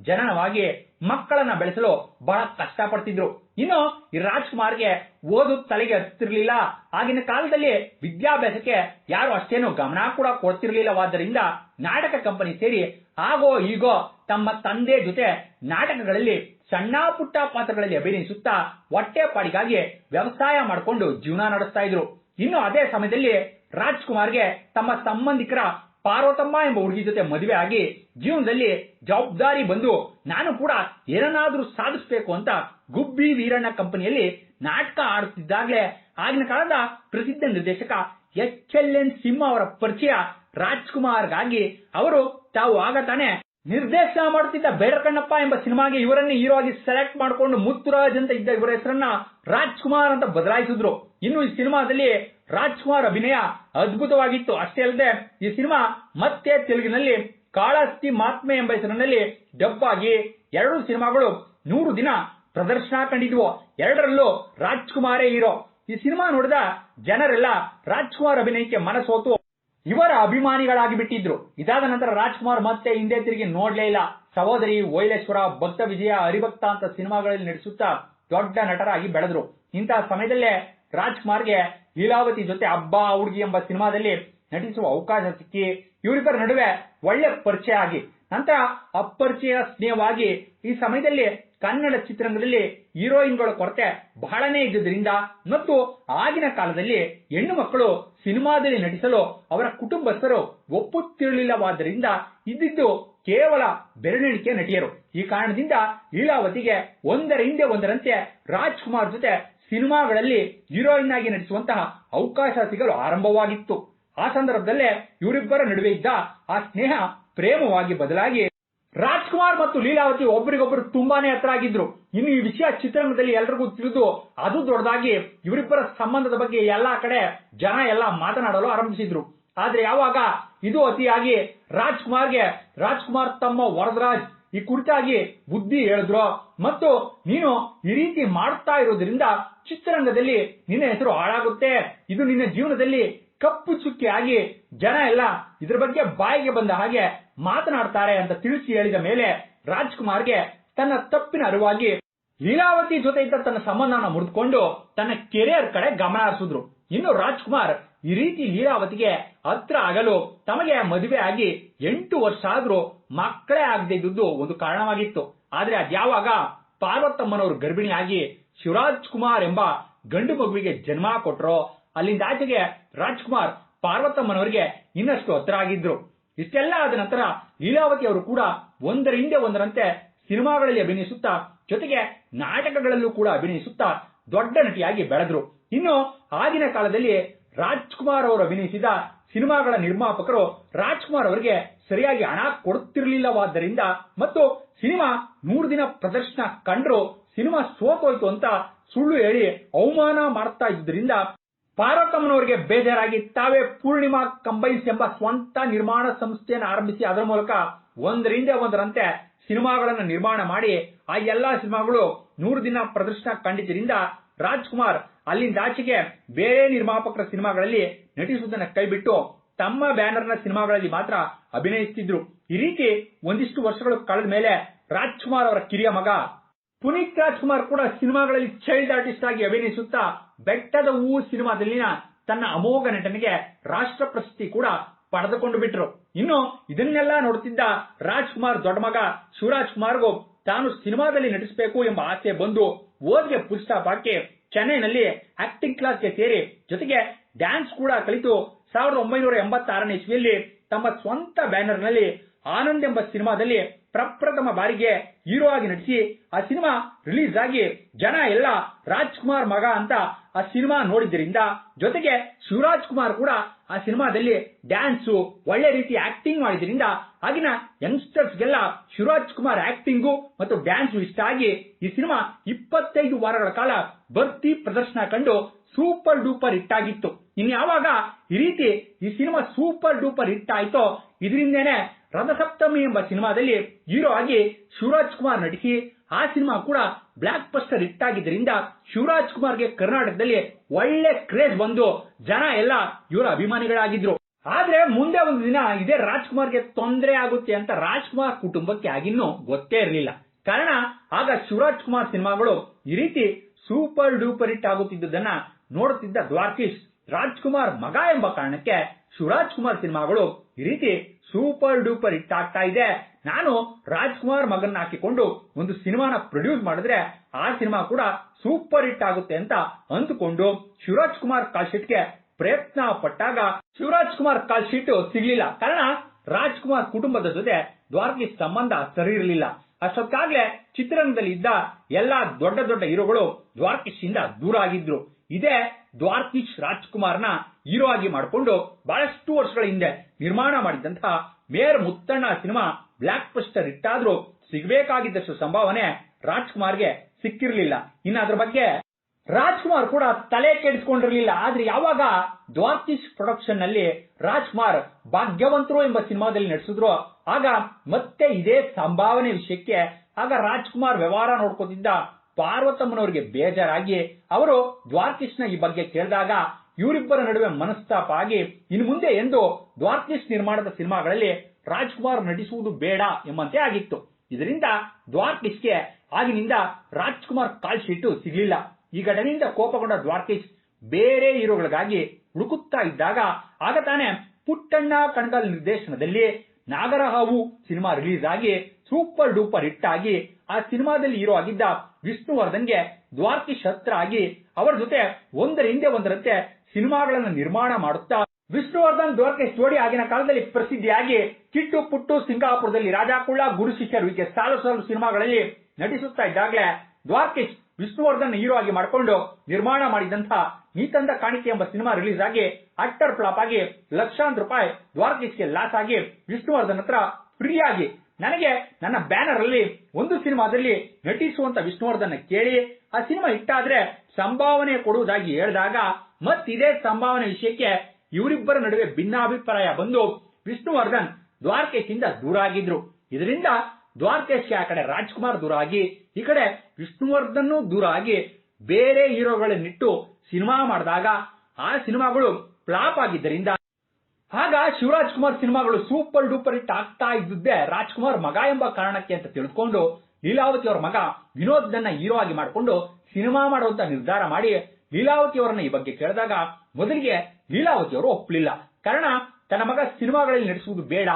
ಜನನವಾಗಿ ಮಕ್ಕಳನ್ನ ಬೆಳೆಸಲು ಬಹಳ ಕಷ್ಟ ಪಡ್ತಿದ್ರು ಇನ್ನು ಈ ರಾಜ್ಕುಮಾರ್ಗೆ ಓದು ತಲೆಗೆ ಹತ್ತಿರಲಿಲ್ಲ. ಆಗಿನ ಕಾಲದಲ್ಲಿ ವಿದ್ಯಾಭ್ಯಾಸಕ್ಕೆ ಯಾರು ಅಷ್ಟೇನು ಗಮನ ಕೂಡ ಕೊಡ್ತಿರ್ಲಿಲ್ಲವಾದ್ದರಿಂದ ನಾಟಕ ಕಂಪನಿ ಸೇರಿ ಆಗೋ ಈಗೋ ತಮ್ಮ ತಂದೆ ಜೊತೆ ನಾಟಕಗಳಲ್ಲಿ ಸಣ್ಣ ಪುಟ್ಟ ಪಾತ್ರಗಳಲ್ಲಿ ಅಭಿನಯಿಸುತ್ತಾ ಹೊಟ್ಟೆಪಾಡಿಗಾಗಿ ವ್ಯವಸಾಯ ಮಾಡಿಕೊಂಡು ಜೀವನ ನಡೆಸ್ತಾ ಇದ್ರು. ಇನ್ನು ಅದೇ ಸಮಯದಲ್ಲಿ ರಾಜ್ಕುಮಾರ್ಗೆ ತಮ್ಮ ಸಂಬಂಧಿಕರ ಪಾರ್ವತಮ್ಮ ಎಂಬ ಹುಡುಗಿ ಜೊತೆ ಮದುವೆ ಆಗಿ ಜೀವನದಲ್ಲಿ ಜವಾಬ್ದಾರಿ ಬಂದು ನಾನು ಕೂಡ ಏನಾದ್ರೂ ಸಾಧಿಸಬೇಕು ಅಂತ ಗುಬ್ಬಿ ವೀರಣ್ಣ ಕಂಪನಿಯಲ್ಲಿ ನಾಟಕ ಆಡುತ್ತಿದ್ದಾಗಲೇ ಆಗಿನ ಕಾಲದ ಪ್ರಸಿದ್ಧ ನಿರ್ದೇಶಕ ಎಚ್ ಎಲ್ ಎನ್ ಸಿಂಹ ಅವರ ಪರಿಚಯ ರಾಜ್ಕುಮಾರ್ಗಾಗಿ ಅವರು ತಾವು ಆಗ ತಾನೇ ನಿರ್ದೇಶನ ಮಾಡುತ್ತಿದ್ದ ಬೇಡಕಣ್ಣಪ್ಪ ಎಂಬ ಸಿನಿಮಾಗೆ ಇವರನ್ನೇ ಹೀರೋ ಆಗಿ ಸೆಲೆಕ್ಟ್ ಮಾಡಿಕೊಂಡು ಮುತ್ತುರಾಜ್ ಅಂತ ಇದ್ದ ಇವರ ಹೆಸರನ್ನ ರಾಜ್ಕುಮಾರ್ ಅಂತ ಬದಲಾಯಿಸಿದ್ರು. ಇನ್ನು ಈ ಸಿನಿಮಾದಲ್ಲಿ ರಾಜ್ಕುಮಾರ್ ಅಭಿನಯ ಅದ್ಭುತವಾಗಿತ್ತು. ಅಷ್ಟೇ ಅಲ್ಲದೆ ಈ ಸಿನಿಮಾ ಮತ್ತೆ ತೆಲುಗಿನಲ್ಲಿ ಕಾಳಸ್ತಿ ಮಾತ್ಮೆ ಎಂಬ ಹೆಸರಿನಲ್ಲಿ ಡಬ್ ಆಗಿ ಎರಡು ಸಿನಿಮಾಗಳು ನೂರು ದಿನ ಪ್ರದರ್ಶನ ಕಂಡಿದ್ವು. ಎರಡರಲ್ಲೂ ರಾಜ್ಕುಮಾರೇ ಹೀರೋ. ಈ ಸಿನಿಮಾ ನೋಡಿದ ಜನರೆಲ್ಲ ರಾಜ್ಕುಮಾರ್ ಅಭಿನಯಕ್ಕೆ ಮನಸೋತು. ಇವರ ಅಭಿಮಾನಿಗಳಾಗಿ ಬಿಟ್ಟಿದ್ರು. ಇದಾದ ನಂತರ ರಾಜ್ಕುಮಾರ್ ಮತ್ತೆ ಹಿಂದೆ ತಿರುಗಿ ನೋಡ್ಲೇ ಇಲ್ಲ. ಸಹೋದರಿ ವೈಲೇಶ್ವರ, ಭಕ್ತ ವಿಜಯ, ಹರಿಭಕ್ತ ಅಂತ ಸಿನಿಮಾಗಳಲ್ಲಿ ನಟಿಸುತ್ತಾ ದೊಡ್ಡ ನಟರಾಗಿ ಬೆಳೆದ್ರು. ಇಂತಹ ಸಮಯದಲ್ಲೇ ರಾಜ್ಕುಮಾರ್ಗೆ ಲೀಲಾವತಿ ಜೊತೆ ಹಬ್ಬ, ಹುಡುಗಿ ಎಂಬ ಸಿನಿಮಾದಲ್ಲಿ ನಟಿಸುವ ಅವಕಾಶ ಸಿಕ್ಕಿ ಇವರಿಬ್ಬರ ನಡುವೆ ಒಳ್ಳೆ ಪರಿಚಯ ಆಗಿ, ನಂತರ ಅಪರಿಚಯ ಸ್ನೇಹವಾಗಿ ಈ ಸಮಯದಲ್ಲಿ ಕನ್ನಡ ಚಿತ್ರರಂಗದಲ್ಲಿ ಹೀರೋಯಿನ್ಗಳ ಕೊರತೆ ಬಹಳನೇ ಇದ್ದುದರಿಂದ ಮತ್ತು ಆಗಿನ ಕಾಲದಲ್ಲಿ ಹೆಣ್ಣು ಮಕ್ಕಳು ಸಿನಿಮಾದಲ್ಲಿ ನಟಿಸಲು ಅವರ ಕುಟುಂಬಸ್ಥರು ಒಪ್ಪುತ್ತಿರಲಿಲ್ಲವಾದ್ದರಿಂದ ಇದ್ದಿದ್ದು ಕೇವಲ ಬೆರಳೆಣಿಕೆ ನಟಿಯರು. ಈ ಕಾರಣದಿಂದ ಲೀಲಾವತಿಗೆ ಒಂದರ ಹಿಂದೆ ಒಂದರಂತೆ ರಾಜ್ಕುಮಾರ್ ಜೊತೆ ಸಿನಿಮಾಗಳಲ್ಲಿ ಹೀರೋಯಿನ್ ಆಗಿ ನಟಿಸುವಂತಹ ಅವಕಾಶ ಸಿಗಲು ಆರಂಭವಾಗಿತ್ತು. ಆ ಸಂದರ್ಭದಲ್ಲೇ ಇವರಿಬ್ಬರ ನಡುವೆ ಇದ್ದ ಆ ಸ್ನೇಹ ಪ್ರೇಮವಾಗಿ ಬದಲಾಗಿ ರಾಜ್ಕುಮಾರ್ ಮತ್ತು ಲೀಲಾವತಿ ಒಬ್ಬರಿಗೊಬ್ಬರು ತುಂಬಾನೇ ಹತ್ರ ಆಗಿದ್ರು ಇನ್ನು ಈ ವಿಷಯ ಚಿತ್ರರಂಗದಲ್ಲಿ ಎಲ್ರಿಗೂ ತಿಳಿದು ಅದು ದೊಡ್ಡದಾಗಿ ಇವರಿಬ್ಬರ ಸಂಬಂಧದ ಬಗ್ಗೆ ಎಲ್ಲಾ ಕಡೆ ಜನ ಎಲ್ಲ ಮಾತನಾಡಲು ಆರಂಭಿಸಿದ್ರು. ಆದ್ರೆ ಯಾವಾಗ ಇದು ಅತಿಯಾಗಿ ರಾಜ್ಕುಮಾರ್ಗೆ, ರಾಜ್ಕುಮಾರ್ ತಮ್ಮ ವರದರಾಜ್ ಈ ಕುರಿತಾಗಿ ಬುದ್ಧಿ ಹೇಳಿದ್ರು. ಮತ್ತು ನೀನು ಈ ರೀತಿ ಮಾಡ್ತಾ ಇರೋದ್ರಿಂದ ಚಿತ್ರರಂಗದಲ್ಲಿ ನಿನ್ನ ಹೆಸರು ಹಾಳಾಗುತ್ತೆ. ಇದು ನಿನ್ನ ಜೀವನದಲ್ಲಿ ಕಪ್ಪು ಚುಕ್ಕಿ ಆಗಿ ಜನ ಎಲ್ಲ ಇದ್ರ ಬಗ್ಗೆ ಬಾಯಿಗೆ ಬಂದ ಹಾಗೆ ಮಾತನಾಡ್ತಾರೆ ಅಂತ ತಿಳಿಸಿ ಹೇಳಿದ ಮೇಲೆ ರಾಜ್ಕುಮಾರ್ಗೆ ತನ್ನ ತಪ್ಪಿನ ಅರಿವಾಗಿ ಲೀಲಾವತಿ ಜೊತೆ ಇದ್ದ ತನ್ನ ಸಂಬಂಧನ ಮುರಿದುಕೊಂಡು ತನ್ನ ಕೆರಿಯರ್ ಕಡೆ ಗಮನ ಹರಿಸಿದ್ರು. ಇನ್ನು ರಾಜ್ಕುಮಾರ್ ಈ ರೀತಿ ಲೀಲಾವತಿಗೆ ಹತ್ರ ಆಗಲು ತಮಗೆ ಮದುವೆ ಆಗಿ ಎಂಟು ವರ್ಷ ಆದ್ರೂ ಮಕ್ಕಳೇ ಆಗದೆ ಇದ್ದುದು ಒಂದು ಕಾರಣವಾಗಿತ್ತು. ಆದ್ರೆ ಅದ್ಯಾವಾಗ ಪಾರ್ವತಮ್ಮನವರು ಗರ್ಭಿಣಿಯಾಗಿ ಶಿವರಾಜ್ ಕುಮಾರ್ ಎಂಬ ಗಂಡು ಮಗುವಿಗೆ ಜನ್ಮ ಕೊಟ್ರೋ, ಅಲ್ಲಿಂದ ಆಚೆಗೆ ರಾಜ್ಕುಮಾರ್ ಪಾರ್ವತಮ್ಮನವರಿಗೆ ಇನ್ನಷ್ಟು ಹತ್ರ ಆಗಿದ್ರು. ಇಷ್ಟೆಲ್ಲ ಆದ ನಂತರ ಲೀಲಾವತಿ ಅವರು ಕೂಡ ಒಂದರ ಹಿಂದೆ ಒಂದರಂತೆ ಸಿನಿಮಾಗಳಲ್ಲಿ ಅಭಿನಯಿಸುತ್ತಾ, ಜೊತೆಗೆ ನಾಟಕಗಳಲ್ಲೂ ಕೂಡ ಅಭಿನಯಿಸುತ್ತಾ ದೊಡ್ಡ ನಟಿಯಾಗಿ ಬೆಳೆದ್ರು. ಇನ್ನು ಆಗಿನ ಕಾಲದಲ್ಲಿ ರಾಜ್ಕುಮಾರ್ ಅವರು ಅಭಿನಯಿಸಿದ ಸಿನಿಮಾಗಳ ನಿರ್ಮಾಪಕರು ರಾಜ್ಕುಮಾರ್ ಅವರಿಗೆ ಸರಿಯಾಗಿ ಹಣ ಕೊಡುತ್ತಿರಲಿಲ್ಲವಾದ್ದರಿಂದ ಮತ್ತು ಸಿನಿಮಾ ನೂರು ದಿನ ಪ್ರದರ್ಶನ ಕಂಡ್ರು ಸಿನಿಮಾ ಸೋತೋಯ್ತು ಅಂತ ಸುಳ್ಳು ಹೇಳಿ ಅವಮಾನ ಮಾಡ್ತಾ ಇದ್ದರಿಂದ ಪಾರ್ವತಮ್ಮನವರಿಗೆ ಬೇಜಾರಾಗಿ ತಾವೇ ಪೂರ್ಣಿಮಾ ಕಂಬೈನ್ಸ್ ಎಂಬ ಸ್ವಂತ ನಿರ್ಮಾಣ ಸಂಸ್ಥೆಯನ್ನು ಆರಂಭಿಸಿ ಅದರ ಮೂಲಕ ಒಂದರಿಂದ ಒಂದರಂತೆ ಸಿನಿಮಾಗಳನ್ನು ನಿರ್ಮಾಣ ಮಾಡಿ ಆ ಎಲ್ಲಾ ಸಿನಿಮಾಗಳು ನೂರು ದಿನ ಪ್ರದರ್ಶನ ಕಂಡಿದ್ದರಿಂದ ರಾಜ್ಕುಮಾರ್ ಅಲ್ಲಿಂದ ಆಚೆಗೆ ಬೇರೆ ನಿರ್ಮಾಪಕರ ಸಿನಿಮಾಗಳಲ್ಲಿ ನಟಿಸುವುದನ್ನ ಕೈಬಿಟ್ಟು ತಮ್ಮ ಬ್ಯಾನರ್ನ ಸಿನಿಮಾಗಳಲ್ಲಿ ಮಾತ್ರ ಅಭಿನಯಿಸುತ್ತಿದ್ರು ಈ ರೀತಿ ಒಂದಿಷ್ಟು ವರ್ಷಗಳು ಕಳೆದ ಮೇಲೆ ರಾಜ್ಕುಮಾರ್ ಅವರ ಕಿರಿಯ ಮಗ ಪುನೀತ್ ರಾಜ್ಕುಮಾರ್ ಕೂಡ ಸಿನಿಮಾಗಳಲ್ಲಿ ಚೈಲ್ಡ್ ಆರ್ಟಿಸ್ಟ್ ಆಗಿ ಅಭಿನಯಿಸುತ್ತಾ ಬೆಟ್ಟದ ಹೂವು ಸಿನಿಮಾದಲ್ಲಿನ ತನ್ನ ಅಮೋಘ ನಟನೆಗೆ ರಾಷ್ಟ್ರ ಪ್ರಶಸ್ತಿ ಕೂಡ ಪಡೆದುಕೊಂಡು ಬಿಟ್ರು. ಇನ್ನು ಇದನ್ನೆಲ್ಲ ನೋಡುತ್ತಿದ್ದ ರಾಜ್ಕುಮಾರ್ ದೊಡ್ಡ ಮಗ ಶಿವರಾಜ್ ಕುಮಾರ್ಗೂ ತಾನು ಸಿನಿಮಾದಲ್ಲಿ ನಟಿಸಬೇಕು ಎಂಬ ಆಸೆ ಬಂದು ಓದಿಗೆ ಪುಸ್ತಕ ಹಾಕಿ ಚೆನ್ನೈನಲ್ಲಿ ಆಕ್ಟಿಂಗ್ ಕ್ಲಾಸ್ಗೆ ಸೇರಿ ಜೊತೆಗೆ ಡ್ಯಾನ್ಸ್ ಕೂಡ ಕಲಿತು ಸಾವಿರದ ಒಂಬೈನೂರ ಎಂಬತ್ತಾರನೇ ಇಸ್ವಿಯಲ್ಲಿ ತಮ್ಮ ಸ್ವಂತ ಬ್ಯಾನರ್ನಲ್ಲಿ ಆನಂದ್ ಎಂಬ ಸಿನಿಮಾದಲ್ಲಿ ಪ್ರಪ್ರಥಮ ಬಾರಿಗೆ ಹೀರೋ ಆಗಿ ನಟಿಸಿ ಆ ಸಿನಿಮಾ ರಿಲೀಸ್ ಆಗಿ ಜನ ಎಲ್ಲ ರಾಜ್ಕುಮಾರ್ ಮಗ ಅಂತ ಆ ಸಿನಿಮಾ ನೋಡಿದ್ದರಿಂದ ಜೊತೆಗೆ ಶಿವರಾಜ್ ಕುಮಾರ್ ಕೂಡ ಆ ಸಿನಿಮಾದಲ್ಲಿ ಡ್ಯಾನ್ಸ್ ಒಳ್ಳೆ ರೀತಿ ಆಕ್ಟಿಂಗ್ ಮಾಡಿದ್ರಿಂದ ಆಗಿನ ಯಂಗ್ಸ್ಟರ್ಸ್ಗೆಲ್ಲ ಶಿವರಾಜ್ ಕುಮಾರ್ ಆಕ್ಟಿಂಗ್ ಮತ್ತು ಡ್ಯಾನ್ಸ್ ಇಷ್ಟ ಆಗಿ ಈ ಸಿನಿಮಾ ಇಪ್ಪತ್ತೈದು ವಾರಗಳ ಕಾಲ ಭರ್ತಿ ಪ್ರದರ್ಶನ ಕಂಡು ಸೂಪರ್ ಡೂಪರ್ ಹಿಟ್ ಆಗಿತ್ತು. ಇನ್ಯಾವಾಗ ಈ ರೀತಿ ಈ ಸಿನಿಮಾ ಸೂಪರ್ ಡೂಪರ್ ಹಿಟ್ ಆಯ್ತೋ ಇದರಿಂದೇನೆ ರಥಸಪ್ತಮಿ ಎಂಬ ಸಿನಿಮಾದಲ್ಲಿ ಹೀರೋ ಆಗಿ ಶಿವರಾಜ್ ಕುಮಾರ್ ನಟಿಸಿ ಆ ಸಿನಿಮಾ ಕೂಡ ಬ್ಲಾಕ್ ಪಸ್ಟರ್ ಹಿಟ್ ಆಗಿದ್ದರಿಂದ ಶಿವರಾಜ್ ಕುಮಾರ್ಗೆ ಕರ್ನಾಟಕದಲ್ಲಿ ಒಳ್ಳೆ ಕ್ರೇಜ್ ಬಂದು ಜನ ಎಲ್ಲ ಇವರ ಅಭಿಮಾನಿಗಳಾಗಿದ್ರು. ಆದ್ರೆ ಮುಂದೆ ಒಂದು ದಿನ ಇದೇ ರಾಜ್ಕುಮಾರ್ಗೆ ತೊಂದರೆ ಆಗುತ್ತೆ ಅಂತ ರಾಜ್ಕುಮಾರ್ ಕುಟುಂಬಕ್ಕೆ ಆಗಿನ್ನೂ ಗೊತ್ತೇ ಇರಲಿಲ್ಲ. ಕಾರಣ, ಆಗ ಶಿವರಾಜ್ ಕುಮಾರ್ ಸಿನಿಮಾಗಳು ಈ ರೀತಿ ಸೂಪರ್ ಡೂಪರ್ ಹಿಟ್ ಆಗುತ್ತಿದ್ದುದನ್ನ ನೋಡುತ್ತಿದ್ದ ದ್ವಾರಕೀಶ್, ರಾಜ್ಕುಮಾರ್ ಮಗ ಎಂಬ ಕಾರಣಕ್ಕೆ ಶಿವರಾಜ್ ಕುಮಾರ್ ಸಿನಿಮಾಗಳು ಈ ರೀತಿ ಸೂಪರ್ ಡೂಪರ್ ಹಿಟ್ ಆಗ್ತಾ ಇದೆ. ನಾನು ರಾಜ್ಕುಮಾರ್ ಮಗನ್ನ ಹಾಕಿಕೊಂಡು ಒಂದು ಸಿನಿಮಾನ ಪ್ರೊಡ್ಯೂಸ್ ಮಾಡಿದ್ರೆ ಆ ಸಿನಿಮಾ ಕೂಡ ಸೂಪರ್ ಹಿಟ್ ಆಗುತ್ತೆ ಅಂತ ಅಂದುಕೊಂಡು ಶಿವರಾಜ್ ಕುಮಾರ್ ಕಾಶೆಟ್ಗೆ ಶೀಟ್ಗೆ ಪ್ರಯತ್ನ ಪಟ್ಟಾಗ ಶಿವರಾಜ್ ಕುಮಾರ್ ಕಾಲ್ ಶೀಟ್ ಸಿಗ್ಲಿಲ್ಲ. ಕಾರಣ ರಾಜ್ಕುಮಾರ್ ಕುಟುಂಬದ ಜೊತೆ ದ್ವಾರಕಿ ಸಂಬಂಧ ಸರಿ ಇರಲಿಲ್ಲ. ಅಷ್ಟೊತ್ತಾಗ್ಲೇ ಚಿತ್ರರಂಗದಲ್ಲಿ ಇದ್ದ ಎಲ್ಲಾ ದೊಡ್ಡ ದೊಡ್ಡ ಹೀರೋಗಳು ದ್ವಾರಕೀಶ್ ಇಂದ ದೂರ ಆಗಿದ್ರು. ಇದೇ ದ್ವಾರಕೀಶ್ ರಾಜ್ಕುಮಾರ್ನ ಹೀರೋ ಆಗಿ ಮಾಡಿಕೊಂಡು ಬಹಳಷ್ಟು ವರ್ಷಗಳ ಹಿಂದೆ ನಿರ್ಮಾಣ ಮಾಡಿದಂತಹ ಮೇರ್ ಮುತ್ತಣ್ಣ ಸಿನಿಮಾ ಬ್ಲಾಕ್ ಬಸ್ಟರ್ ಇಟ್ಟಾದ್ರೂ ಸಿಗಬೇಕಾಗಿದ್ದಷ್ಟು ಸಂಭಾವನೆ ರಾಜ್ಕುಮಾರ್ಗೆ ಸಿಕ್ಕಿರಲಿಲ್ಲ. ಇನ್ನು ಅದ್ರ ಬಗ್ಗೆ ರಾಜ್ಕುಮಾರ್ ಕೂಡ ತಲೆ ಕೆಡಿಸ್ಕೊಂಡಿರ್ಲಿಲ್ಲ. ಆದ್ರೆ ಯಾವಾಗ ದ್ವಾರ್ಕೀಶ್ ಪ್ರೊಡಕ್ಷನ್ನಲ್ಲಿ ರಾಜ್ಕುಮಾರ್ ಭಾಗ್ಯವಂತರು ಎಂಬ ಸಿನಿಮಾದಲ್ಲಿ ನಡೆಸಿದ್ರು ಆಗ ಮತ್ತೆ ಇದೇ ಸಂಭಾವನೆ ವಿಷಯಕ್ಕೆ ಆಗ ರಾಜ್ಕುಮಾರ್ ವ್ಯವಹಾರ ನೋಡ್ಕೊತಿದ್ದ ಪಾರ್ವತಮ್ಮನವರಿಗೆ ಬೇಜಾರಾಗಿ ಅವರು ದ್ವಾರ್ಕೀಶ್ನ ಈ ಬಗ್ಗೆ ಕೇಳಿದಾಗ ಇವರಿಬ್ಬರ ನಡುವೆ ಮನಸ್ತಾಪ ಆಗಿ, ಇನ್ನು ಮುಂದೆ ಎಂದು ದ್ವಾರ್ಕಿಶ್ ನಿರ್ಮಾಣದ ಸಿನಿಮಾಗಳಲ್ಲಿ ರಾಜ್ಕುಮಾರ್ ನಟಿಸುವುದು ಬೇಡ ಎಂಬಂತೆ ಆಗಿತ್ತು. ಇದರಿಂದ ದ್ವಾರ್ಕಿಶ್ಗೆ ಆಗಿನಿಂದ ರಾಜ್ಕುಮಾರ್ ಕಾಲ್ ಶೀಟು ಸಿಗಲಿಲ್ಲ. ಈ ಘಟನೆಯಿಂದ ಕೋಪಗೊಂಡ ದ್ವಾರ್ಕೀಶ್ ಬೇರೆ ಹೀರೋಗಳಿಗಾಗಿ ಹುಡುಕುತ್ತಾ ಇದ್ದಾಗ ಆಗ ತಾನೇ ಪುಟ್ಟಣ್ಣ ಕಣಗಲ್ ನಿರ್ದೇಶನದಲ್ಲಿ ನಾಗರಹಾವು ಸಿನಿಮಾ ರಿಲೀಸ್ ಆಗಿ ಸೂಪರ್ ಡೂಪರ್ ಹಿಟ್ ಆಗಿ ಆ ಸಿನಿಮಾದಲ್ಲಿ ಹೀರೋ ಆಗಿದ್ದ ವಿಷ್ಣುವರ್ಧನ್ಗೆ ದ್ವಾರ್ಕೀಶ್ ಹತ್ರ ಆಗಿ ಅವರ ಜೊತೆ ಒಂದರ ಹಿಂದೆ ಒಂದರಂತೆ ಸಿನಿಮಾಗಳನ್ನು ನಿರ್ಮಾಣ ಮಾಡುತ್ತಾ ವಿಷ್ಣುವರ್ಧನ್ ದ್ವಾರಕೇಶ್ ಜೋಡಿ ಆಗಿನ ಕಾಲದಲ್ಲಿ ಪ್ರಸಿದ್ಧಿಯಾಗಿ ಕಿಟ್ಟು ಪುಟ್ಟು ಸಿಂಗಾಪುರದಲ್ಲಿ ರಾಜಾಕುಳ್ಳ ಗುರು ಸಾಲು ಸಾಲು ಸಿನಿಮಾಗಳಲ್ಲಿ ನಟಿಸುತ್ತಾ ಇದ್ದಾಗಲೇ ದ್ವಾರಕೇಶ್ ವಿಷ್ಣುವರ್ಧನ್ ಹೀರೋ ಆಗಿ ಮಾಡಿಕೊಂಡು ನಿರ್ಮಾಣ ಮಾಡಿದಂತಹ ನೀತಂದ ಕಾಣಿಕೆ ಎಂಬ ಸಿನಿಮಾ ರಿಲೀಸ್ ಆಗಿ ಅಟ್ಟರ್ ಫ್ಲಾಪ್ ಆಗಿ ಲಕ್ಷಾಂತರ ರೂಪಾಯಿ ದ್ವಾರಕೀಶಿಗೆ ಲಾಸ್ ಆಗಿ ವಿಷ್ಣುವರ್ಧನ್ ಹತ್ರ ಫ್ರೀ ಆಗಿ ನನಗೆ ನನ್ನ ಬ್ಯಾನರ್ ಅಲ್ಲಿ ಒಂದು ಸಿನಿಮಾದಲ್ಲಿ ನಟಿಸುವಂತ ವಿಷ್ಣುವರ್ಧನ್ ಕೇಳಿ ಆ ಸಿನಿಮಾ ಇಟ್ಟಾದ್ರೆ ಸಂಭಾವನೆ ಕೊಡುವುದಾಗಿ ಹೇಳಿದಾಗ ಮತ್ತಿದೇ ಸಂಭಾವನೆ ವಿಷಯಕ್ಕೆ ಇವರಿಬ್ಬರ ನಡುವೆ ಭಿನ್ನಾಭಿಪ್ರಾಯ ಬಂದು ವಿಷ್ಣುವರ್ಧನ್ ದ್ವಾರಕೇಶ್ ಇಂದ ದೂರ ಆಗಿದ್ರು. ಇದರಿಂದ ದ್ವಾರಕೇಶ್ಗೆ ಆ ಕಡೆ ರಾಜ್ಕುಮಾರ್ ದೂರ ಆಗಿ, ಈ ಕಡೆ ವಿಷ್ಣುವರ್ಧನ್ ದೂರ ಆಗಿ ಬೇರೆ ಹೀರೋಗಳನ್ನಿಟ್ಟು ಸಿನಿಮಾ ಮಾಡಿದಾಗ ಆ ಸಿನಿಮಾಗಳು ಫ್ಲಾಪ್ ಆಗಿದ್ದರಿಂದ, ಆಗ ಶಿವರಾಜ್ ಕುಮಾರ್ ಸಿನಿಮಾಗಳು ಸೂಪರ್ ಡೂಪರ್ ಹಿಟ್ ಆಗ್ತಾ ಇದ್ದುದೇ ರಾಜ್ಕುಮಾರ್ ಮಗ ಎಂಬ ಕಾರಣಕ್ಕೆ ಅಂತ ತಿಳ್ಕೊಂಡು ಲೀಲಾವತಿ ಅವರ ಮಗ ವಿನೋದ್ ನನ್ನ ಹೀರೋ ಆಗಿ ಮಾಡಿಕೊಂಡು ಸಿನಿಮಾ ಮಾಡುವಂತ ನಿರ್ಧಾರ ಮಾಡಿ ಲೀಲಾವತಿ ಅವರನ್ನ ಈ ಬಗ್ಗೆ ಕೇಳಿದಾಗ ಮೊದಲಿಗೆ ಲೀಲಾವತಿ ಅವರು ಒಪ್ಪಲಿಲ್ಲ ಕಾರಣ ತನ್ನ ಮಗ ಸಿನಿಮಾಗಳಲ್ಲಿ ನಡೆಸುವುದು ಬೇಡ,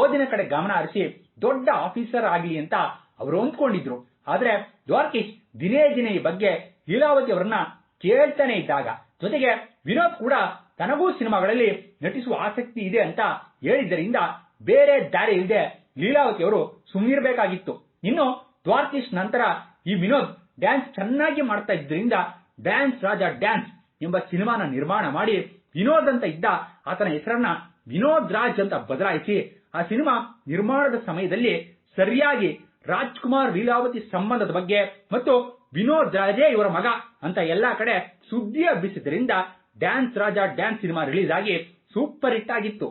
ಓದಿನ ಕಡೆ ಗಮನ ಹರಿಸಿ, ದೊಡ್ಡ ಆಫೀಸರ್ ಆಗಲಿ ಅಂತ ಅವರು ಹೊಂದ್ಕೊಂಡಿದ್ರು. ಆದ್ರೆ ದ್ವಾರಕೀಶ್ ದಿನೇ ದಿನೇ ಈ ಬಗ್ಗೆ ಲೀಲಾವತಿ ಅವರನ್ನ ಕೇಳ್ತಾನೆ ಇದ್ದಾಗ, ಜೊತೆಗೆ ವಿನೋದ್ ಕೂಡ ತನಗೂ ಸಿನಿಮಾಗಳಲ್ಲಿ ನಟಿಸುವ ಆಸಕ್ತಿ ಇದೆ ಅಂತ ಹೇಳಿದ್ದರಿಂದ ಬೇರೆ ದಾರಿ ಇಲ್ಲದೆ ಲೀಲಾವತಿ ಅವರು ಸುಮ್ಮನಿರಬೇಕಾಗಿತ್ತು ಇನ್ನು ದ್ವಾರಕೀಶ್ ನಂತರ ಈ ವಿನೋದ್ ಡ್ಯಾನ್ಸ್ ಚೆನ್ನಾಗಿ ಮಾಡ್ತಾ ಇದ್ದರಿಂದ ಡ್ಯಾನ್ಸ್ ರಾಜ ಡ್ಯಾನ್ಸ್ ಎಂಬ ಸಿನಿಮಾನ ನಿರ್ಮಾಣ ಮಾಡಿ ವಿನೋದ್ ಅಂತ ಇದ್ದ ಆತನ ಹೆಸರನ್ನ ವಿನೋದ್ ರಾಜ್ ಅಂತ ಬದಲಾಯಿಸಿ ಆ ಸಿನಿಮಾ ನಿರ್ಮಾಣದ ಸಮಯದಲ್ಲಿ ಸರಿಯಾಗಿ ರಾಜ್ಕುಮಾರ್ ಲೀಲಾವತಿ ಸಂಬಂಧದ ಬಗ್ಗೆ ಮತ್ತು ವಿನೋದ್ ರಾಜೇ ಇವರ ಮಗ ಅಂತ ಎಲ್ಲಾ ಕಡೆ ಸುದ್ದಿ ಹಬ್ಬಿಸಿದ್ರಿಂದ dance Raja dance cinema release ಆಗಿ ಸೂಪರ್ ಹಿಟ್ ಆಗಿತ್ತು.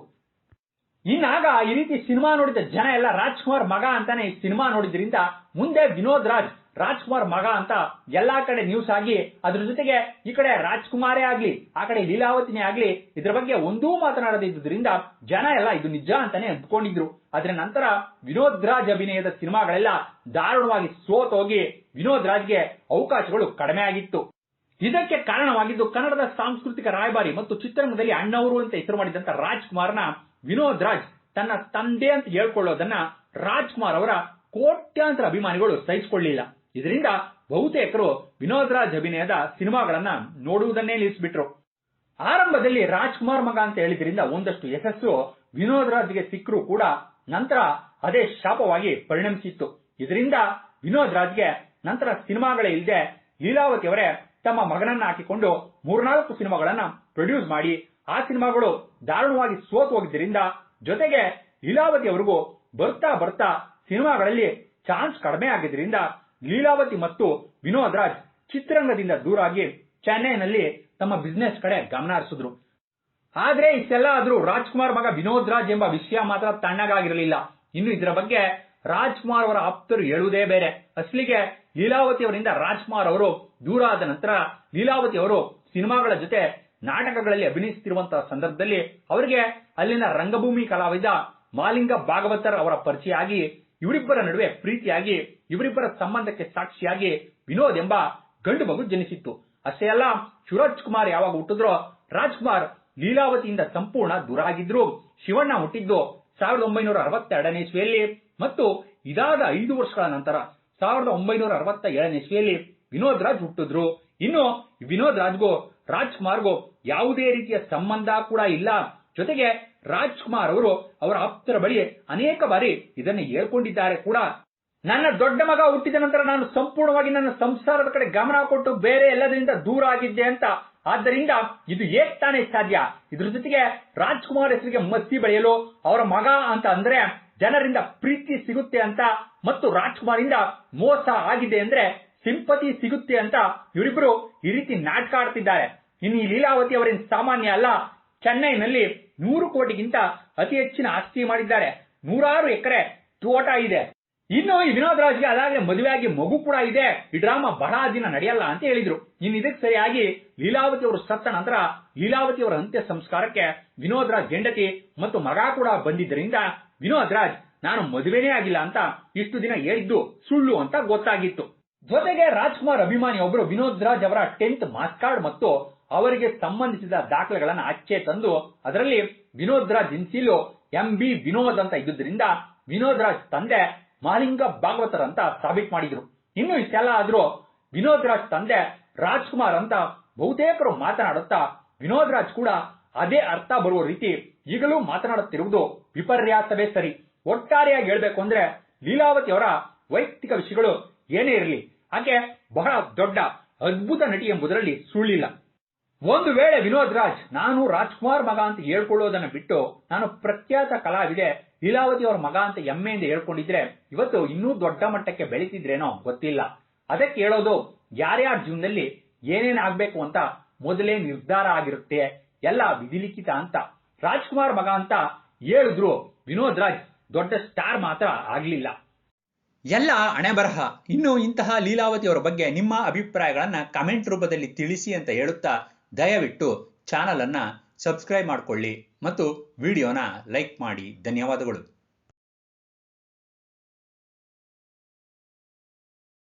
ಇನ್ನಾಗ ಈ ರೀತಿ ಸಿನಿಮಾ ನೋಡಿದ ಜನ ಎಲ್ಲ ರಾಜ್ಕುಮಾರ್ ಮಗ ಅಂತಾನೆ ಈ ಸಿನಿಮಾ ನೋಡಿದ್ರಿಂದ ಮುಂದೆ ವಿನೋದ್ ರಾಜ್ ರಾಜ್ಕುಮಾರ್ ಮಗ ಅಂತ ಎಲ್ಲಾ ಕಡೆ ನ್ಯೂಸ್ ಆಗಿ ಅದ್ರ ಜೊತೆಗೆ ಈ ಕಡೆ ರಾಜ್ಕುಮಾರೇ ಆಗ್ಲಿ, ಆ ಕಡೆ ಲೀಲಾವತಿನೇ ಆಗ್ಲಿ, ಇದ್ರ ಬಗ್ಗೆ ಒಂದೂ ಮಾತನಾಡದೇ ಇದ್ದುದರಿಂದ ಜನ ಎಲ್ಲ ಇದು ನಿಜ ಅಂತಾನೆ ಅಂದ್ಕೊಂಡಿದ್ರು. ಆದ್ರೆ ನಂತರ ವಿನೋದ್ ರಾಜ್ ಅಭಿನಯದ ಸಿನಿಮಾಗಳೆಲ್ಲ ದಾರುಣವಾಗಿ ಸೋತೋಗಿ ವಿನೋದ್ ರಾಜ್ಗೆ ಅವಕಾಶಗಳು ಕಡಿಮೆ ಆಗಿತ್ತು. ಇದಕ್ಕೆ ಕಾರಣವಾಗಿದ್ದು ಕನ್ನಡದ ಸಾಂಸ್ಕೃತಿಕ ರಾಯಭಾರಿ ಮತ್ತು ಚಿತ್ರರಂಗದಲ್ಲಿ ಅಣ್ಣವರು ಅಂತ ಹೆಸರು ಮಾಡಿದಂತ ರಾಜ್ಕುಮಾರ್ನ ವಿನೋದ್ ರಾಜ್ ತನ್ನ ತಂದೆ ಅಂತ ಹೇಳ್ಕೊಳ್ಳೋದನ್ನ ರಾಜ್ಕುಮಾರ್ ಅವರ ಕೋಟ್ಯಾಂತರ ಅಭಿಮಾನಿಗಳು ಸಹಿಸಿಕೊಳ್ಳಿಲ್ಲ. ಇದರಿಂದ ಬಹುತೇಕರು ವಿನೋದ್ ರಾಜ್ ಅಭಿನಯದ ಸಿನಿಮಾಗಳನ್ನ ನೋಡುವುದನ್ನೇ ನಿಲ್ಲಿಸಿಬಿಟ್ರು. ಆರಂಭದಲ್ಲಿ ರಾಜ್ಕುಮಾರ್ ಮಗ ಅಂತ ಹೇಳಿದ್ರಿಂದ ಒಂದಷ್ಟು ಯಶಸ್ಸು ವಿನೋದ್ ರಾಜ್ಗೆ ಸಿಕ್ಕರೂ ಕೂಡ ನಂತರ ಅದೇ ಶಾಪವಾಗಿ ಪರಿಣಮಿಸಿತ್ತು. ಇದರಿಂದ ವಿನೋದ್ ರಾಜ್ಗೆ ನಂತರ ಸಿನಿಮಾಗಳೇ ಇಲ್ಲದೆ ಲೀಲಾವತಿ ಅವರೇ ತಮ್ಮ ಮಗನನ್ನ ಹಾಕಿಕೊಂಡು ಮೂರ್ನಾಲ್ಕು ಸಿನಿಮಾಗಳನ್ನ ಪ್ರೊಡ್ಯೂಸ್ ಮಾಡಿ ಆ ಸಿನಿಮಾಗಳು ದಾರುಣವಾಗಿ ಸೋತು ಹೋಗಿದ್ದರಿಂದ ಜೊತೆಗೆ ಲೀಲಾವತಿ ಅವರಿಗೂ ಬರ್ತಾ ಬರ್ತಾ ಸಿನಿಮಾಗಳಲ್ಲಿ ಚಾನ್ಸ್ ಕಡಿಮೆ ಆಗಿದ್ರಿಂದ ಲೀಲಾವತಿ ಮತ್ತು ವಿನೋದ್ ರಾಜ್ ಚಿತ್ರರಂಗದಿಂದ ದೂರಾಗಿ ಚೆನ್ನೈನಲ್ಲಿ ತಮ್ಮ ಬಿಸಿನೆಸ್ ಕಡೆ ಗಮನ ಹರಿಸಿದ್ರು. ಆದ್ರೆ ಇಷ್ಟೆಲ್ಲ ಆದ್ರೂ ರಾಜ್ಕುಮಾರ್ ಮಗ ವಿನೋದ್ ರಾಜ್ ಎಂಬ ವಿಷಯ ಮಾತ್ರ ತಣ್ಣಗಾಗಿರಲಿಲ್ಲ. ಇನ್ನು ಇದರ ಬಗ್ಗೆ ರಾಜ್ಕುಮಾರ್ ಅವರ ಆಪ್ತರು ಹೇಳುವುದೇ ಬೇರೆ. ಅಸಲಿಗೆ ಲೀಲಾವತಿ ಅವರಿಂದ ರಾಜ್ಕುಮಾರ್ ಅವರು ದೂರ ಆದ ನಂತರ ಲೀಲಾವತಿ ಅವರು ಸಿನಿಮಾಗಳ ಜೊತೆ ನಾಟಕಗಳಲ್ಲಿ ಅಭಿನಯಿಸುತ್ತಿರುವಂತಹ ಸಂದರ್ಭದಲ್ಲಿ ಅವರಿಗೆ ಅಲ್ಲಿನ ರಂಗಭೂಮಿ ಕಲಾವಿದ ಮಾಲಿಂಗ ಭಾಗವತರ್ ಅವರ ಪರಿಚಯ ಆಗಿ ಇವರಿಬ್ಬರ ನಡುವೆ ಪ್ರೀತಿಯಾಗಿ ಇವರಿಬ್ಬರ ಸಂಬಂಧಕ್ಕೆ ಸಾಕ್ಷಿಯಾಗಿ ವಿನೋದ್ ಎಂಬ ಗಂಡು ಮಗು ಜನಿಸಿತ್ತು. ಅಷ್ಟೇ ಅಲ್ಲ, ಶಿವರಾಜ್ ಕುಮಾರ್ ಯಾವಾಗ ಹುಟ್ಟಿದ್ರೋ ರಾಜ್ಕುಮಾರ್ ಲೀಲಾವತಿಯಿಂದ ಸಂಪೂರ್ಣ ದೂರ ಆಗಿದ್ರು. ಶಿವಣ್ಣ ಹುಟ್ಟಿದ್ದು ಸಾವಿರದ ಒಂಬೈನೂರ ಅರವತ್ತೆರಡನೇ ಇಸ್ವಿಯಲ್ಲಿ ಮತ್ತು ಇದಾದ ಐದು ವರ್ಷಗಳ ನಂತರ ಸಾವಿರದ ಒಂಬೈನೂರ ಅರವತ್ತ ಏಳನೇ ಇಸ್ವಿಯಲ್ಲಿ ವಿನೋದ್ ರಾಜ್ ಹುಟ್ಟಿದ್ರು. ಇನ್ನು ವಿನೋದ್ ರಾಜ್ಗೂ ರಾಜ್ಕುಮಾರ್ಗೂ ಯಾವುದೇ ರೀತಿಯ ಸಂಬಂಧ ಕೂಡ ಇಲ್ಲ. ಜೊತೆಗೆ ರಾಜ್ಕುಮಾರ್ ಅವರು ಅವರ ಆಪ್ತರ ಬಳಿ ಅನೇಕ ಬಾರಿ ಇದನ್ನು ಹೇಳಿಕೊಂಡಿದ್ದಾರೆ ಕೂಡ. ನನ್ನ ದೊಡ್ಡ ಮಗ ಹುಟ್ಟಿದ ನಂತರ ನಾನು ಸಂಪೂರ್ಣವಾಗಿ ನನ್ನ ಸಂಸಾರದ ಕಡೆ ಗಮನ ಕೊಟ್ಟು ಬೇರೆ ಎಲ್ಲದರಿಂದ ದೂರ ಆಗಿದ್ದೆ ಅಂತ. ಆದ್ದರಿಂದ ಇದು ಏಕ್ ತಾನೇ ಸಾಧ್ಯ. ಇದ್ರ ಜೊತೆಗೆ ರಾಜ್ಕುಮಾರ್ ಹೆಸರಿಗೆ ಮಸ್ತಿ ಬೆಳೆಯಲು ಅವರ ಮಗ ಅಂತ ಅಂದ್ರೆ ಜನರಿಂದ ಪ್ರೀತಿ ಸಿಗುತ್ತೆ ಅಂತ ಮತ್ತು ರಾಜ್ಕುಮಾರ್ ಇಂದ ಮೋಸ ಆಗಿದೆ ಅಂದ್ರೆ ಸಿಂಪತಿ ಸಿಗುತ್ತೆ ಅಂತ ಇವರಿಬ್ರು ಈ ರೀತಿ ನಾಟಕ ಆಡ್ತಿದ್ದಾರೆ. ಇನ್ನು ಈ ಲೀಲಾವತಿ ಅವರೇನು ಸಾಮಾನ್ಯ ಅಲ್ಲ. ಚೆನ್ನೈನಲ್ಲಿ ನೂರು ಕೋಟಿಗಿಂತ ಅತಿ ಹೆಚ್ಚಿನ ಆಸ್ತಿ ಮಾಡಿದ್ದಾರೆ. ನೂರಾರು ಎಕರೆ ತೋಟ ಇದೆ. ಇನ್ನು ಈ ವಿನೋದ್ ರಾಜ್ಗೆ ಅದಾಗಲೇ ಮದುವೆಯಾಗಿ ಮಗು ಕೂಡ ಇದೆ. ಈ ಡ್ರಾಮಾ ಬಹಳ ದಿನ ನಡೆಯಲ್ಲ ಅಂತ ಹೇಳಿದ್ರು. ಇನ್ನು ಇದಕ್ಕೆ ಸರಿಯಾಗಿ ಲೀಲಾವತಿ ಅವರು ಸತ್ತ ನಂತರ ಲೀಲಾವತಿ ಅವರ ಅಂತ್ಯ ಸಂಸ್ಕಾರಕ್ಕೆ ವಿನೋದ್ ರಾಜ್ ಹೆಂಡತಿ ಮತ್ತು ಮಗ ಕೂಡ ಬಂದಿದ್ದರಿಂದ ವಿನೋದ್ ರಾಜ್, ನಾನು ಮದುವೆನೇ ಆಗಿಲ್ಲ ಅಂತ ಇಷ್ಟು ದಿನ ಹೇಳಿದ್ದು ಸುಳ್ಳು ಅಂತ ಗೊತ್ತಾಗಿತ್ತು. ಜೊತೆಗೆ ರಾಜ್ಕುಮಾರ್ ಅಭಿಮಾನಿ ಒಬ್ಬರು ವಿನೋದ್ ರಾಜ್ ಅವರ ಟೆಂತ್ ಮಾಸ್ ಕಾರ್ಡ್ ಮತ್ತು ಅವರಿಗೆ ಸಂಬಂಧಿಸಿದ ದಾಖಲೆಗಳನ್ನ ಅಚ್ಚೆ ತಂದು ಅದರಲ್ಲಿ ವಿನೋದ್ ರಾಜ್ ಇನ್ಸಿಲು, ಎಂ ಬಿ ವಿನೋದ್ ಅಂತ ಇದ್ದುದರಿಂದ ವಿನೋದ್ ರಾಜ್ ತಂದೆ ಮಾಲಿಂಗ ಭಾಗವತರ್ ಅಂತ ಸಾಬೀತು ಮಾಡಿದ್ರು. ಇನ್ನು ಇಷ್ಟೆಲ್ಲ ಆದ್ರೂ ವಿನೋದ್ ರಾಜ್ ತಂದೆ ರಾಜ್ಕುಮಾರ್ ಅಂತ ಬಹುತೇಕರು ಮಾತನಾಡುತ್ತಾ ವಿನೋದ್ ರಾಜ್ ಕೂಡ ಅದೇ ಅರ್ಥ ಬರುವ ರೀತಿ ಈಗಲೂ ಮಾತನಾಡುತ್ತಿರುವುದು ವಿಪರ್ಯಾಸವೇ ಸರಿ. ಒಟ್ಟಾರೆಯಾಗಿ ಹೇಳ್ಬೇಕು ಅಂದ್ರೆ ಲೀಲಾವತಿ ಅವರ ವೈಯಕ್ತಿಕ ವಿಷಯಗಳು ಏನೇ ಇರಲಿ, ಆಕೆ ಬಹಳ ದೊಡ್ಡ ಅದ್ಭುತ ನಟಿ ಎಂಬುದರಲ್ಲಿ ಸುಳ್ಳಿಲ್ಲ. ಒಂದು ವೇಳೆ ವಿನೋದ್ ರಾಜ್, ನಾನು ರಾಜ್ಕುಮಾರ್ ಮಗ ಅಂತ ಹೇಳ್ಕೊಳ್ಳೋದನ್ನ ಬಿಟ್ಟು ನಾನು ಪ್ರಖ್ಯಾತ ಕಲಾವಿದೆ ಲೀಲಾವತಿ ಅವರ ಮಗ ಅಂತ ಹೆಮ್ಮೆಯಿಂದ ಹೇಳ್ಕೊಂಡಿದ್ರೆ ಇವತ್ತು ಇನ್ನೂ ದೊಡ್ಡ ಮಟ್ಟಕ್ಕೆ ಬೆಳೀತಿದ್ರೇನೋ ಗೊತ್ತಿಲ್ಲ. ಅದಕ್ಕೆ ಹೇಳೋದು ಯಾರ್ಯಾರ ಜೀವನದಲ್ಲಿ ಏನೇನ್ ಆಗ್ಬೇಕು ಅಂತ ಮೊದಲೇ ನಿರ್ಧಾರ ಆಗಿರುತ್ತೆ, ಎಲ್ಲ ವಿಧಿಲಿಖಿತ ಅಂತ. ರಾಜ್ಕುಮಾರ್ ಮಗ ಅಂತ ಹೇಳಿದ್ರು ವಿನೋದ್ ರಾಜ್, ದೊಡ್ಡ ಸ್ಟಾರ್ ಮಾತ್ರ ಆಗ್ಲಿಲ್ಲ. ಎಲ್ಲ ಹಣೆ ಬರಹ ಇನ್ನು ಇಂತಹ ಲೀಲಾವತಿ ಅವರ ಬಗ್ಗೆ ನಿಮ್ಮ ಅಭಿಪ್ರಾಯಗಳನ್ನ ಕಮೆಂಟ್ ರೂಪದಲ್ಲಿ ತಿಳಿಸಿ ಅಂತ ಹೇಳುತ್ತಾ ದಯವಿಟ್ಟು ಚಾನಲನ್ನು ಸಬ್ಸ್ಕ್ರೈಬ್ ಮಾಡಿಕೊಳ್ಳಿ ಮತ್ತು ವಿಡಿಯೋನ ಲೈಕ್ ಮಾಡಿ. ಧನ್ಯವಾದಗಳು.